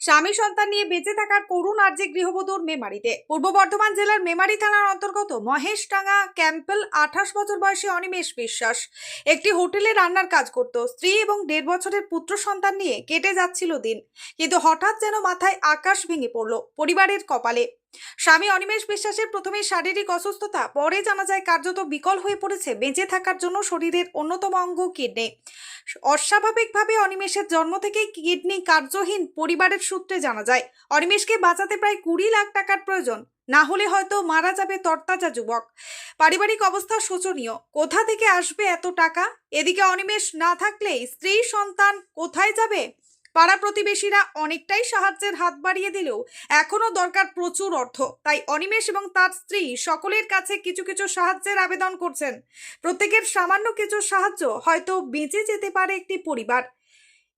স্বামী সন্তান নিয়ে বেঁচে থাকার করুণ আর্যে গৃহবধূর মেমারিতে। পূর্ব বর্ধমান জেলার মেমারি থানার অন্তর্গত মহেশডাঙ্গা ক্যাম্পেল আঠাশ বছর বয়সী অনিমেষ বিশ্বাস একটি হোটেলে রান্নার কাজ করত। স্ত্রী এবং দেড় বছরের পুত্র সন্তান নিয়ে কেটে যাচ্ছিল দিন। কিন্তু হঠাৎ যেন মাথায় আকাশ ভেঙে পড়ল। পরিবারের কপালে স্বামী অনিমেষ বিশ্বাসের প্রথমে শারীরিক অসুস্থতা, পরে জানা যায় কার্যত বিকল হয়ে পড়েছে, বেঁচে থাকার জন্য শরীরের অন্যতম অঙ্গ কিডনি। অস্বাভাবিকভাবে অনিমেষের জন্ম থেকেই কিডনি কার্যহীন পরিবারের সূত্রে জানা যায়। অনিমেষকে বাঁচাতে প্রায় কুড়ি লাখ টাকার প্রয়োজন, না হলে হয়তো মারা যাবে তরতাজা যুবক। পারিবারিক অবস্থা শোচনীয়, কোথা থেকে আসবে এত টাকা? এদিকে অনিমেষ না থাকলে স্ত্রী সন্তান কোথায় যাবে? পাড়া প্রতিবেশীরা অনেকটাই সাহায্যের হাত বাড়িয়ে দিলেও এখনও দরকার প্রচুর অর্থ। তাই অনিমেষ এবং তার স্ত্রী সকলের কাছে কিছু কিছু সাহায্যের আবেদন করছেন। প্রত্যেকের সামান্য কিছু সাহায্য হয়তো বেঁচে যেতে পারে একটি পরিবার।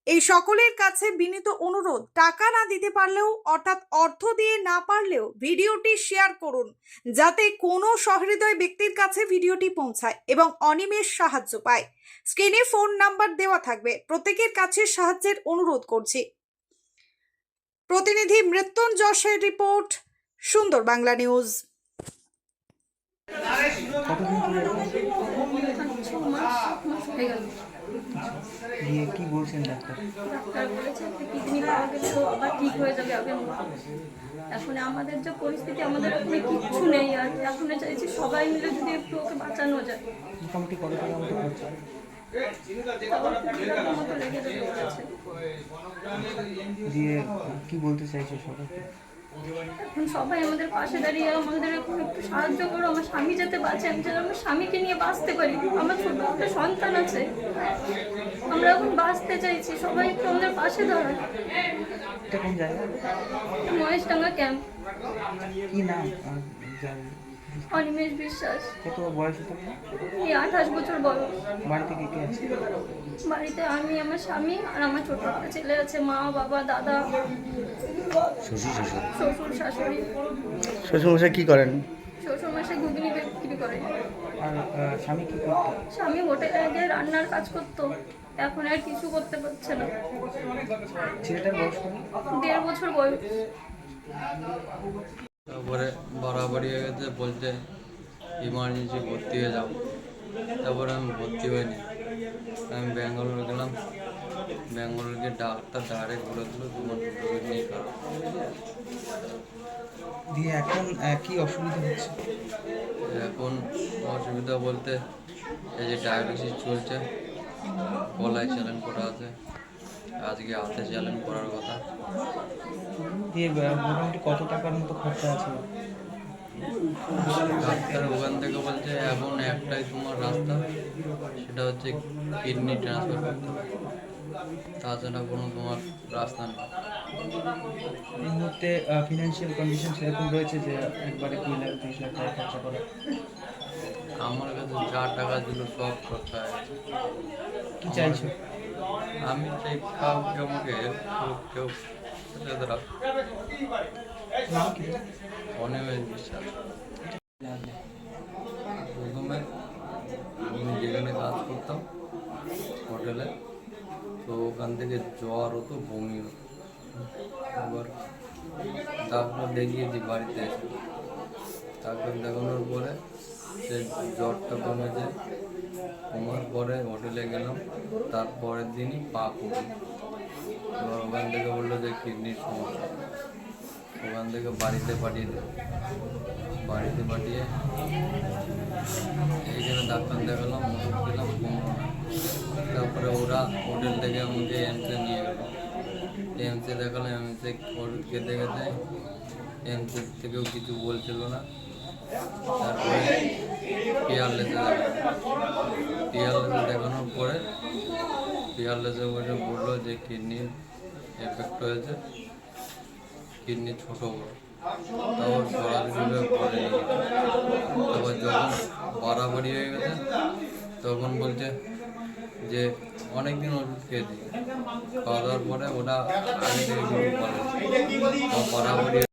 এই সকলের কাছে বিনীত অনুরোধ টাকা না দিতে পারলেও অর্থাৎ অর্থ দিয়ে না পারলেও ভিডিওটি শেয়ার করুন যাতে কোনো সহৃদয় ব্যক্তির কাছে ভিডিওটি পৌঁছায় এবং অনিমেষ সাহায্য পায়। স্ক্রিনে ফোন নাম্বার দেওয়া থাকবে প্রত্যেকের কাছে সাহায্যের অনুরোধ করছি। প্রতিনিধি মৃত্যুঞ্জয়ের রিপোর্ট সুন্দর বাংলা নিউজ। কতদিন ধরে এরকম? ছ মাস মাস গেল দিয়ে কি বলছেন ডাক্তার? ডাক্তার বলেছে কিডনি পাওয়া গেলে ও আবার ঠিক হয়ে যাবে মতো এখন আমাদের যে পরিস্থিতি আমাদের এখন কিচ্ছু নেই আর এখন চাইছি সবাই মিলে যদি একটু ওকে বাঁচানো যায়। মোটামুটি কত টাকা মতো খরচা? দিয়ে কি বলতে চাইছো সবাই এখন সবাই আমাদের পাশে দাঁড়িয়ে আমাদের এখন একটু সাহায্য করো আমার স্বামী যাতে বাঁচে আমি যেন আমার স্বামীকে নিয়ে বাঁচতে পারি। আমার ছোট একটা সন্তান আছে। আমরা এখন বাঁচতে চাইছি সবাই একটু আমাদের পাশে দাঁড়ায় মহেশ কোন ক্যাম্প। কি নাম? অনিমেষ বিশ্বাস। কত বয়স হতে পারে? এই আঠাশ বছর বয়স। বাড়িতে কে কে আছে? বাড়িতে আমি আমার স্বামী আর আমার ছোট একটা ছেলে আছে মা বাবা দাদা। শ্বশুর শাশুড়ি? শ্বশুরমশাই কি করেন? শ্বশুর মাসে ঘুগনি বিক্রি করে। আর স্বামী কি করতো? স্বামী হোটেলে গিয়ে রান্নার কাজ করতো। এখন আর কিছু করতে পারছে না। ছেলেটার বয়স কত? দেড় বছর বয়স। তারপরে বাড়াবাড়ি হয়ে গেছে বলছে ইমার্জেন্সি ভর্তি হয়ে যাও তারপরে আমি ভর্তি হইনি। আমি ব্যাঙ্গালোর গেলাম। ব্যাঙ্গালোর গিয়ে ডাক্তার ডাইরেক্ট বলে দিল তোমার খারাপ দিয়ে এখন কি অসুবিধা হচ্ছে? এখন অসুবিধা বলতে এই যে ডায়াবেটিস চলছে গলায় চ্যালেঞ্জ করা আছে। আজকে হাতে চ্যালেঞ্জ করার কথা। দিয়ে মোটামুটি কত টাকার মতো খরচা আছে? ডাক্তার ওখান থেকে বলছে এখন একটাই তোমার রাস্তা সেটা হচ্ছে কিডনি ট্রান্সফার করতে হবে। তাছাড়া কোনো তোমার রাস্তা নেই। এই মুহূর্তে ফিনান্সিয়াল কন্ডিশন সেরকম রয়েছে যে একবারে কুড়ি লাখ তিরিশ লাখ টাকা খরচা করা? আমার কাছে যা টাকা ছিল সব খরচা হয়ে গেছে কি চাইছো? আমি চাই কাউকে আমাকে কেউ সাথে রাখ নাম কি অনিমেষ বিশ্বাস প্রথমে আমি যেখানে কাজ করতাম হোটেলে তো ওখান থেকে জ্বর হতো বমি হতো এবার ডাক্তার দেখিয়েছি বাড়িতে এসে ডাক্তার দেখানোর পরে সে জ্বরটা কমেছে কমার পরে হোটেলে গেলাম, তারপরের দিনই পা কমে এবার ওখান থেকে বলল যে কিডনির সমস্যা। ওখান থেকে বাড়িতে পাঠিয়ে দেবো বাড়িতে পাঠিয়ে এইখানে ডাক্তার দেখালাম, ওষুধ খেলাম কমলো না। তারপরে ওরা হোটেল থেকে আমাকে এমসে নিয়ে গেল। এমসে দেখালাম এমসে ওষুধ খেতে খেতে এমসে থেকেও কিছু বলছিল না। পিয়ারলেসে বসে বলল যে কিডনির এফেক্ট হয়েছে, কিডনি ছোট বড়। তাও সরাসরি তারপর যখন বাড়াবাড়ি হয়ে গেছে, তখন বলছে যে অনেক দিন ওষুধ খেয়েছি। খাওয়া দাওয়ার পরে ওটা বলে বাড়াবাড়ি